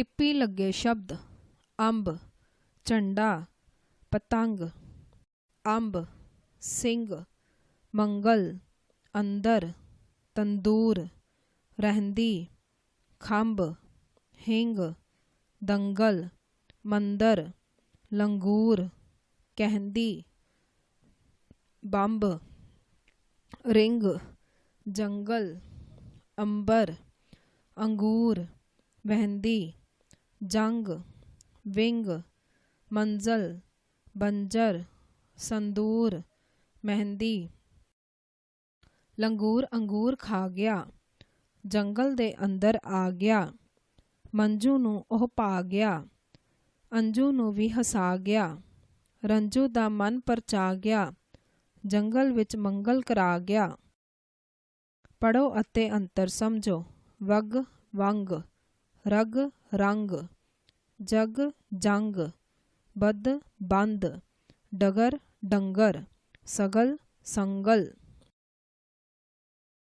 ਟਿੱਪੀ ਲੱਗੇ ਸ਼ਬਦ ਅੰਬ ਝੰਡਾ ਪਤੰਗ ਅੰਬ ਸਿੰਘ ਮੰਗਲ ਅੰਦਰ ਤੰਦੂਰ ਰਹਿੰਦੀ ਖੰਭ ਹਿੰਗ ਦੰਗਲ ਮੰਦਰ ਲੰਗੂਰ ਕਹਿੰਦੀ ਬੰਬ ਰਿੰਗ ਜੰਗਲ ਅੰਬਰ ਅੰਗੂਰ ਵਹਿੰਦੀ ਜੰਗ ਵਿੰਗ ਮੰਜ਼ਲ ਬੰਜਰ ਸੰਦੂਰ ਮਹਿੰਦੀ ਲੰਗੂਰ ਅੰਗੂਰ ਖਾ ਗਿਆ ਜੰਗਲ ਦੇ ਅੰਦਰ ਆ ਗਿਆ ਮੰਜੂ ਨੂੰ ਉਹ ਪਾ ਗਿਆ ਅੰਜੂ ਨੂੰ ਵੀ ਹਸਾ ਗਿਆ ਰੰਜੂ ਦਾ ਮਨ ਪਰਚਾ ਗਿਆ ਜੰਗਲ ਵਿੱਚ ਮੰਗਲ ਕਰਾ ਗਿਆ ਪੜੋ ਅਤੇ ਅੰਤਰ ਸਮਝੋ ਵਗ ਵੰਗ ਰਗ रंग जग जंग बद बंद डगर डंगर सगल संगल।